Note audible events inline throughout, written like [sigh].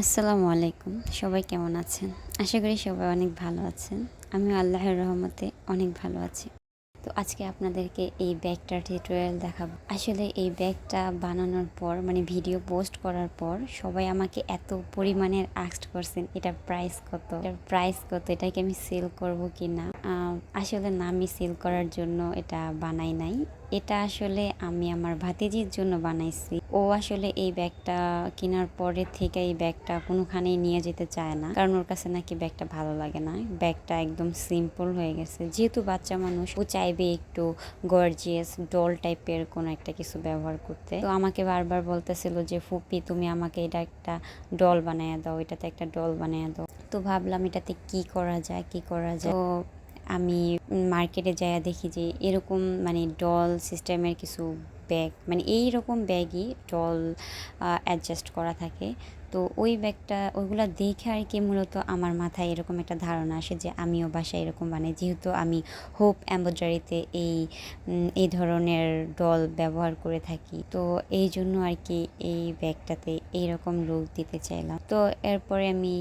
আসসালামু আলাইকুম। সবাই কেমন আছেন? আশা করি সবাই অনেক ভালো আছেন। আমি আল্লাহর রহমতে অনেক ভালো আছি। তো আজকে আপনাদেরকে এই ব্যাগটার টিউটোরিয়াল দেখাবো। আসলে এই ব্যাগটা বানানোর পর মানে ভিডিও পোস্ট করার পর, সবাই আমাকে এত পরিমাণের আস্ট করছেন এটার প্রাইস কত? এটার প্রাইস কত? এটাকে আমি সেল করব কি না? আসলে না, আমি সেল করার জন্য এটা বানাই নাই। এটা আসলে আমি আমার ভাতিজির জন্য বানাইছি। ও আসলে এই ব্যাগটা কেনার পরে থেকে এই ব্যাগটা কোনোখানেই নিয়ে যেতে চায় না। কারণ ওর কাছে নাকি ব্যাগটা ভালো লাগে না। ব্যাগটা একদম সিম্পল হয়ে গেছে। যেহেতু বাচ্চা মানুষ, ও চাইবে একটু গর্জিয়াস ডল টাইপের কোনো একটা কিছু ব্যবহার করতে। তো আমাকে বারবার বলতেছিল যে, ফুপি, তুমি আমাকে এটা একটা ডল বানিয়ে দাও। এটাতে একটা ডল বানিয়ে দাও। তো ভাবলাম এটাতে কি করা যায়, কি করা যায়? তো আমি মার্কেটে যাইয়া দেখি যে এরকম মানে ডল সিস্টেমের কিছু ব্যাগ মানে এই রকম ব্যাগই ডল অ্যাডজাস্ট করা থাকে। তো ওই ব্যাগটা, ওইগুলো দেখে আর কি মূলত আমার মাথায় এরকম একটা ধারণা আসে যে আমিও বাসায় এরকম বানাই। যেহেতু আমি হোপ এম্ব্রয়ডারিতে এই এই ধরনের ডল ব্যবহার করে থাকি, তো এই জন্য আর কি এই ব্যাগটাতে এইরকম লুক দিতে চাইলাম। তো এরপরে আমি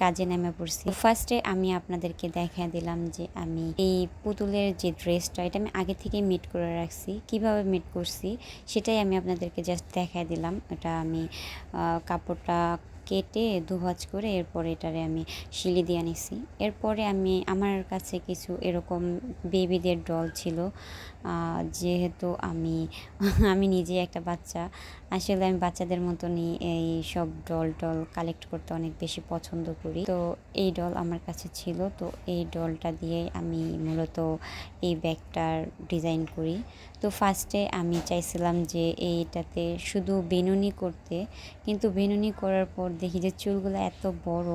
কাজে নেমে পড়ছি। ফার্স্টে আমি আপনাদেরকে দেখা দিলাম যে আমি এই পুতুলের যে ড্রেসটা, এটা আমি আগে থেকে মিট করে রাখছি। কীভাবে মিট করছি, সেটাই আমি আপনাদেরকে জাস্ট দেখাই দিলাম। এটা আমি কাপড়টা কেটে দুভাজ করে এরপরে এটারে আমি শিলি দিয়ে নিছি। এরপরে আমি, আমার কাছে কিছু এরকম বেবিদের ডল ছিল। যেহেতু আমি [laughs] আমি নিজে একটা বাচ্চা, আসলে আমি বাচ্চাদের মতনই এই সব ডল টল কালেক্ট করতে অনেক বেশি পছন্দ করি। তো এই ডল আমার কাছে ছিল, তো এই ডলটা দিয়ে আমি মূলত এই ব্যাগটার ডিজাইন করি। তো ফার্স্টে আমি চাইছিলাম যে এইটাতে শুধু বেনুনি করতে, কিন্তু বেনুনি করার পর দেখি যে চুলগুলো এত বড়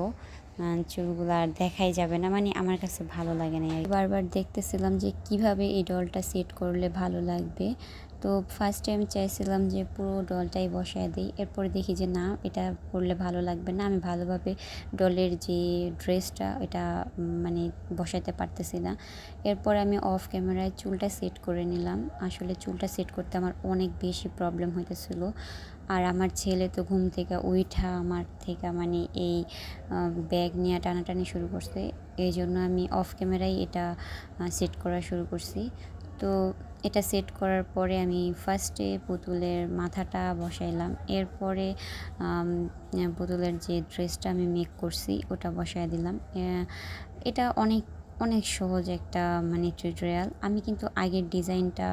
চুলগুলো আর দেখাই যাবে না। মানে আমার কাছে ভালো লাগে না। বারবার দেখতেছিলাম যে কীভাবে এই ডলটা সেট করলে ভালো লাগবে। তো ফার্স্টে আমি চাইছিলাম যে পুরো ডলটাই বসায় দিই। এরপরে দেখি যে না, এটা করলে ভালো লাগবে না। আমি ভালোভাবে ডলের যে ড্রেসটা, এটা মানে বসাতে পারতেছি না। এরপর আমি অফ ক্যামেরায় চুলটা সেট করে নিলাম। আসলে চুলটা সেট করতে আমার অনেক বেশি প্রবলেম হইতেছিল। আর আমার ছেলে তো ঘুম থেকে উইঠা, আমার থেকে মানে এই ব্যাগ নিয়ে টানাটানি শুরু করছে। এই জন্য আমি অফ ক্যামেরায় এটা সেট করা শুরু করছি। তো এটা সেট করার পরে আমি ফার্স্টে পুতুলের মাথাটা বসাইলাম। এরপরে পুতুলের যে ড্রেসটা আমি মেক করছি, ওটা বসায় দিলাম। এটা অনেক অনেক সহজ একটা মানে টিউটোরিয়াল আমি কিন্তু আগের ডিজাইনটা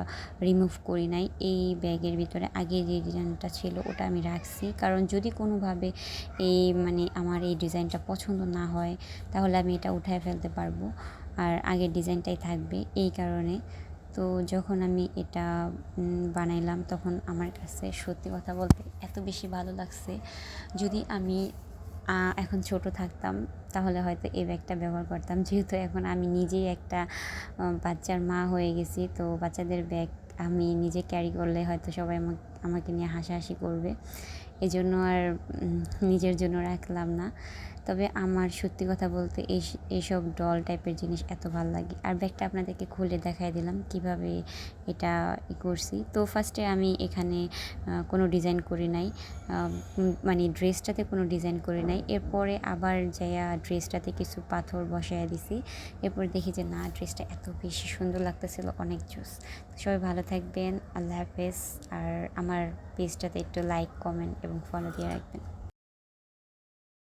রিমুভ করি নাই। এই ব্যাগের ভিতরে আগে যে ডিজাইনটা ছিল, ওটা আমি রাখছি। কারণ যদি কোনোভাবে এই মানে আমার এই ডিজাইনটা পছন্দ না হয়, তাহলে আমি এটা উঠায় ফেলতে পারব। আর আগের ডিজাইনটাই থাকবে। এই কারণে তো যখন আমি এটা বানাইলাম তখন আমার কাছে সত্যি কথা বলতে এত বেশি ভালো লাগছে। যদি আমি এখন ছোট থাকতাম তাহলে হয়তো এই ব্যাগটা ব্যবহার করতাম। যেহেতু এখন আমি নিজেই একটা বাচ্চার মা হয়ে গেছি, তো বাচ্চাদের ব্যাগ আমি নিজে ক্যারি করলে হয়তো সবাই আমাকে নিয়ে হাসাহাসি করবে। এজন্য আর নিজের জন্য রাখলাম না। তবে আমার সত্যি কথা বলতে এই এইসব ডল টাইপের জিনিস এত ভালো লাগে। আর ব্যাগটা আপনাদেরকে খুলে দেখাই দিলাম কীভাবে এটা ই করছি। তো ফার্স্টে আমি এখানে কোনো ডিজাইন করি নাই। মানে ড্রেসটাতে কোনো ডিজাইন করি নাই। এরপরে আবার যাইয়া ড্রেসটাতে কিছু পাথর বসায় দিছি। এরপর দেখি যে, না ড্রেসটা এত বেশি সুন্দর লাগতেছিল, অনেক জোস। সবাই ভালো থাকবেন, আল্লাহ হাফেজ। আর আমার পেজটাতে একটু লাইক কমেন্ট এবং ফলো দিয়ে রাখবেন।